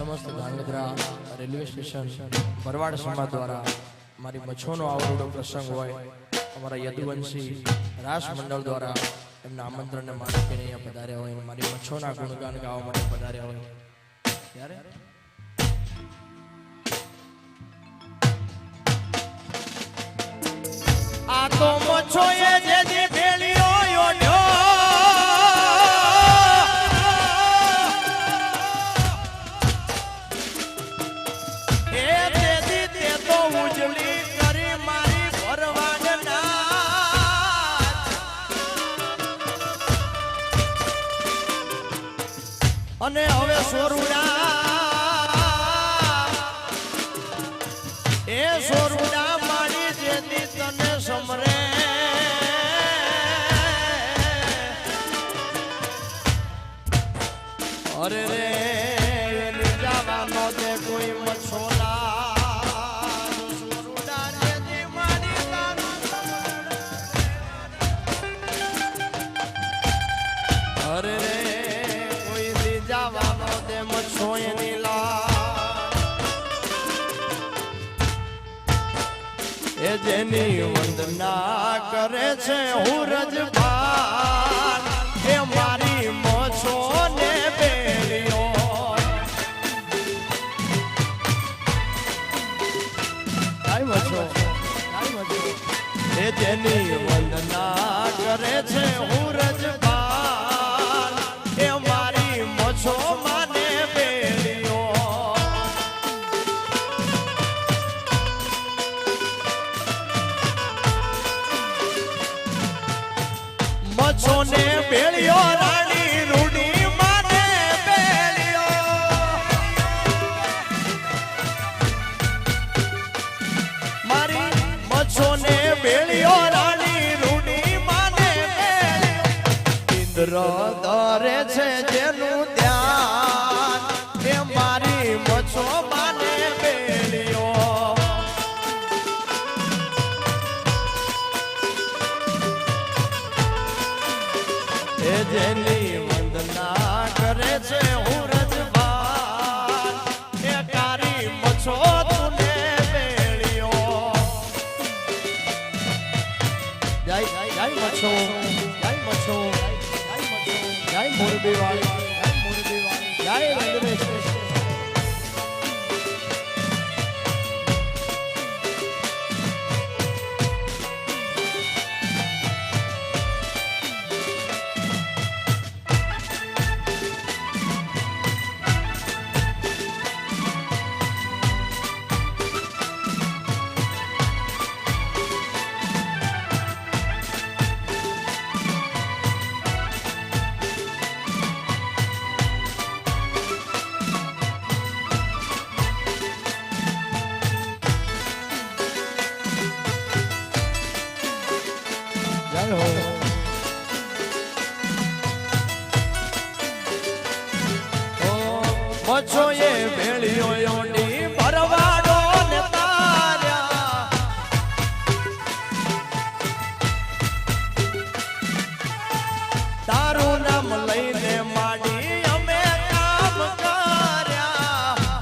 સમસ્ત Dhrangadhra railway station ભરવાડ સમાજ દ્વારા મારી મચ્છોનો આવડો પ્રસંગ હોય, અમારા યદુવંશી રાસ મંડળ દ્વારા એમના આમંત્રણને માનીને અહીંયા પધાર્યા હોય મારી મચ્છોના ગુણગાન ગાવા માટે પધાર્યા હોય. ત્યારે આ તો મચ્છો એ જે અને હવે સોરુડા. એ સોરુડા મારી જેથી તને સમરે. અરે રે. એ જેની વંદના કરે છે હું રજબાન એ મારી મોછો ને બેલિયો કાઈ મછો કાઈ મછો એ જેની વંદના કરે છે હું ઇન્દ્ર દરે છે જેનું ધ્યાન એ મારી મચ્છો માને બેળિયો એ જેની વંદના કરે છે હું રજવાન, એ કારી મછો જય જય મછો જય મછો જય મોરબી વાળી જય મોરબી વાળી જય રેલવે એ નામ લઈને માડી અમે કામ કર્યા.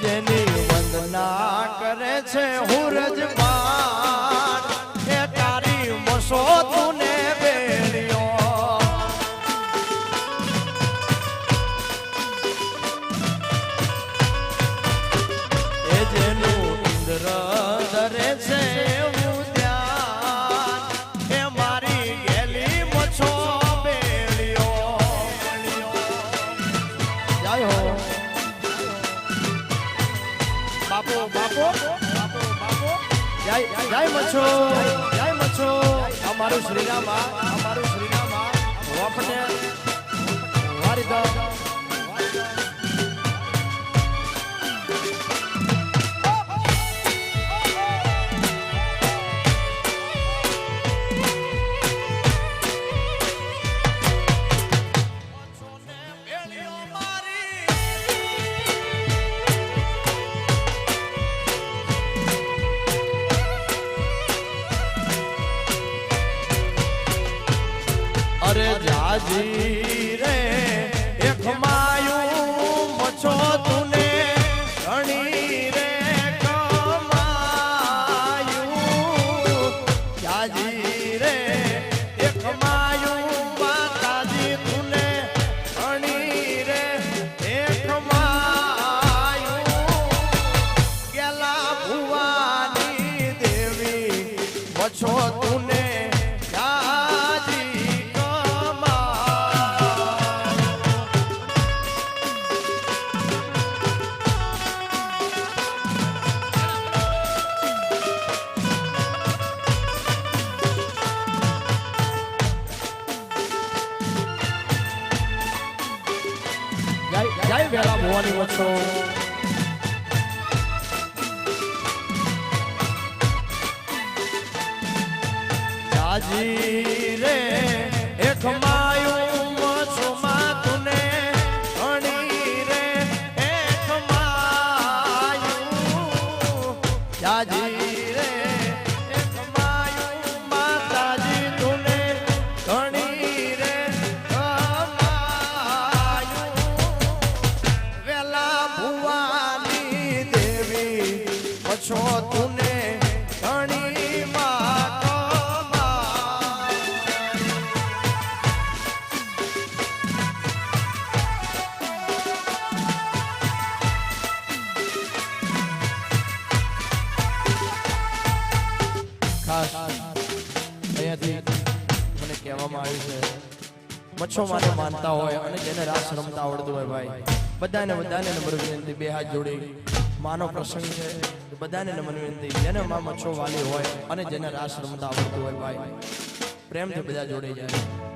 જેની વંદના કરે છે હું રજમાન એ તારી મસો જય જય મચ્છો જય મચ્છો અમારું શ્રીરામા અમારું શ્રીરામા આ. વફને વારી Adi. વેલા ભવાની મચ્છો જાજી રે એક માયું મચ્છોમાં તુને ઘણી રે એક માયું જાજી રે પછો તુને ઘણી મને કહેવામાં આવ્યું છે મચ્છો માને માનતા હોય અને જેને રાસ રમતા આવડતું હોય ભાઈ. બધાને બધાને નંબર બે હાથ જોડી. માનો પ્રસંગ છે. બધાને નમન વિનંતી. જેને મા મચ્છો વાલી હોય અને જેને રાસ રમતા આવડતું હોય ભાઈ, પ્રેમથી બધા જોડાઈ જાય.